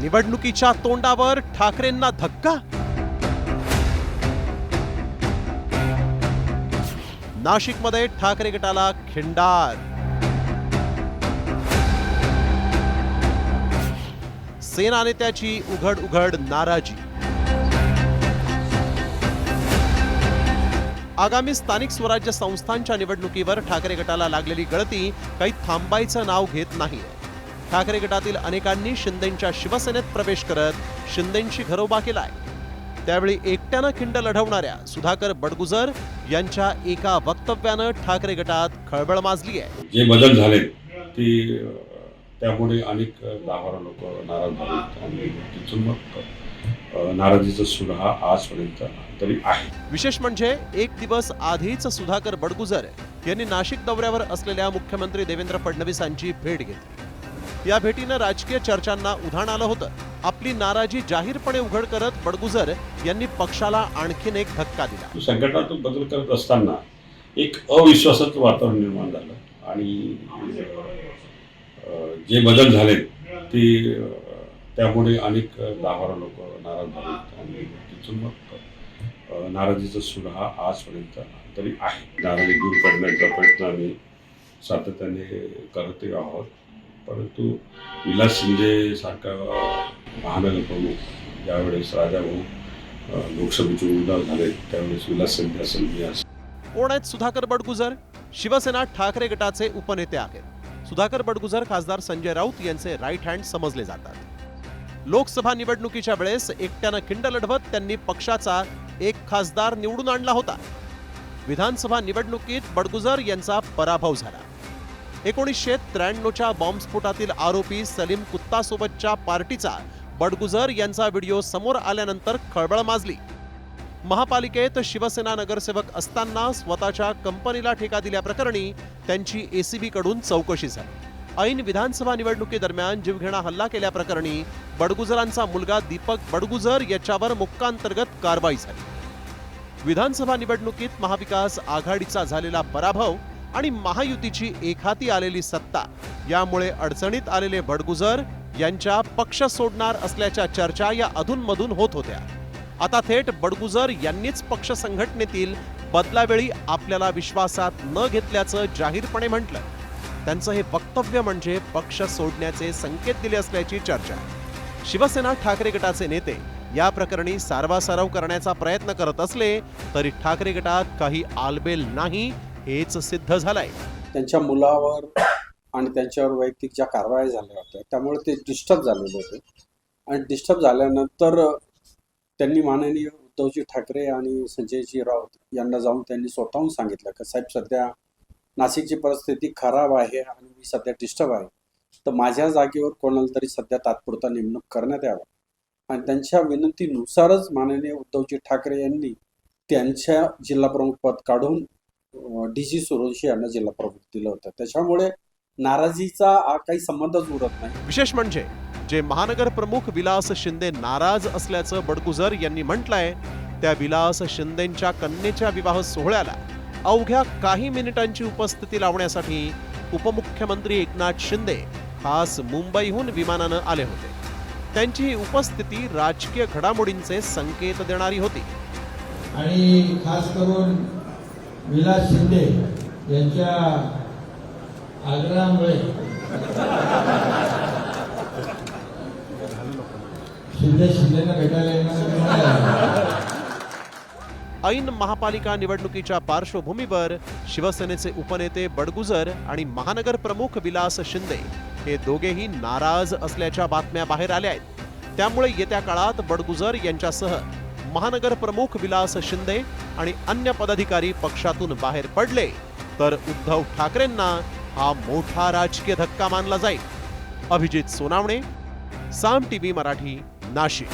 निवडणुकीच्या तोंडावर ठाकरेंना धक्का? नाशिकमध्ये ठाकरे गटाला खिंडार. सेना नेत्याची उघड उघड नाराजी. आगामी स्थानिक स्वराज्य संस्थांच्या निवडणुकीवर ठाकरे गटाला लागलेली गळती काही थांबायचं नाव घेत नाही ठाकरे गटातील अनेकांनी शिंदेंच्या शिवसेनेत प्रवेश करत शिंदेंची घरोबा केलाय. त्यावेळी एकट्यानं खिंड लढवणाऱ्या सुधाकर बडगुजर यांच्या एका वक्तव्यानं ठाकरे गटात खळबळ माजली आहे जे बदल झाले ते त्यामुळे अनेक दहा बारा लोक नाराज झाले. आणि तिथून मग नाराजीचा सूर हा आजपर्यंत तरी आहे. विशेष म्हणजे एक दिवस आधीच सुधाकर बडगुजर यांनी नाशिक दौऱ्यावर असलेल्या मुख्यमंत्री देवेंद्र फडणवीसांची भेट घेतली. या भेटीनं राजकीय चर्चांना उधाण आलं होतं. आपली नाराजी जाहीरपणे उघड करत बडगुजर यांनी पक्षाला आणखीन एक धक्का दिला. संकटातून बदल करत असताना एक अविश्वासाचं वातावरण निर्माण झालं आणि जे बदल झाले ते त्यामुळे अनेक दहा लोक नाराज झाले आणि तिथून मग नाराजीचा सूर हा आजपर्यंत तरी आहे. नाराजी दूर करण्याचा प्रयत्न आम्ही सातत्याने करत आहोत. परंतु विलास शिंदे सारखा महानगर प्रमुख ज्यावेळेस राजाभाऊ लोकसभेचे उमेदवार झाले त्यावेळेस विलास शिंदे असेल मी असेल. कोण आहेत सुधाकर बडगुजर? शिवसेना ठाकरे गटाचे उपनेते आहेत. सुधाकर बडगुजर खासदार संजय राऊत यांचे राईट हँड समजले जातात. लोकसभा निवडणुकीच्या वेळेस एकट्यानं खिंड लढवत त्यांनी पक्षाचा एक खासदार निवडून आणला होता. विधानसभा निवडणुकीत बडगुजर यांचा पराभव झाला. एकोणीसशे त्र्याण्णवच्या बॉम्बस्फोटातील आरोपी सलीम कुत्तासोबतच्या पार्टीचा बडगुजर यांचा व्हिडिओ समोर आल्यानंतर खळबळ माजली. महापालिकेत शिवसेना नगरसेवक असताना स्वतःच्या कंपनीला ठेका दिल्याप्रकरणी त्यांची एसीबीकडून चौकशी झाली. ऐन विधानसभा निवडणुकीदरम्यान जीवघेणा हल्ला केल्याप्रकरणी बडगुजरांचा मुलगा दीपक बडगुजर याच्यावर मुक्कांतर्गत कारवाई झाली. विधानसभा निवडणुकीत महाविकास आघाडीचा झालेला पराभव आणि महायुतीची एकहाती आलेली सत्ता. यामुळे अडचणीत आलेले बडगुजर यांच्या पक्ष सोडणार असल्याच्या चर्चा या अधूनमधून होत होत्या. आता थेट बडगुजर यांनीच पक्ष संघटनेतील बदलावेळी आपल्याला विश्वासात न घेतल्याचं जाहीरपणे म्हटलं. त्यांचं हे वक्तव्य म्हणजे पक्ष सोडण्याचे संकेत दिले असल्याची चर्चा. शिवसेना ठाकरे गटाचे नेते या प्रकरणी सारवासारव करण्याचा प्रयत्न करत असले तरी ठाकरे गटात काही आलबेल नाही हेच सिद्ध झालंय. त्यांच्या मुलावर आणि त्यांच्यावर वैयक्तिक ज्या कारवाया झाल्या होत्या त्यामुळे ते डिस्टर्ब झालेले होते. आणि डिस्टर्ब झाल्यानंतर त्यांनी माननीय उद्धवजी ठाकरे आणि संजयजी राऊत यांना जाऊन त्यांनी स्वतःहून सांगितलं की साहेब सध्या नाशिकची परिस्थिती खराब आहे आणि मी सध्या डिस्टर्ब आहे. तर माझ्या जागेवर कोणाला तरी सध्या तात्पुरता नेमणूक करण्यात यावा. आणि त्यांच्या विनंतीनुसारच माननीय उद्धवजी ठाकरे यांनी त्यांच्या जिल्हा प्रमुख पद काढून डी जी सुरोशी यांना जिल्हा प्रमुख दिलं होतं. त्याच्यामुळे नाराजीचा काही संबंधच उरत नाही. विशेष म्हणजे जे महानगर प्रमुख विलास शिंदे नाराज असल्याचं बडगुजर यांनी म्हटलंय त्या विलास शिंदेच्या कन्येच्या विवाह सोहळ्याला अवघ्या काही मिनिटांची उपस्थिती लावण्यासाठी उपमुख्यमंत्री एकनाथ शिंदे खास मुंबईहून विमानानं आले होते. त्यांची ही उपस्थिती राजकीय घडामोडींचे संकेत देणारी होती. आणि खास करून विलास शिंदे यांच्या आग्रहामुळे शिंदे शिंदेना भेटायला येणार ऐन महापालिका निवडणुकीच्या पार्श्वभूमीवर शिवसेनेचे उपनेते बडगुजर आणि महानगर प्रमुख विलास शिंदे हे दोघेही नाराज असल्याच्या बातम्या बाहेर आल्या आहेत. त्यामुळे येत्या काळात बडगुजर यांच्यासह महानगर प्रमुख विलास शिंदे आणि अन्य पदाधिकारी पक्षातून बाहेर पडले तर उद्धव ठाकरेंना हा मोठा राजकीय धक्का मानला जाईल. अभिजित सोनावणे साम टीव्ही मराठी नाशिक.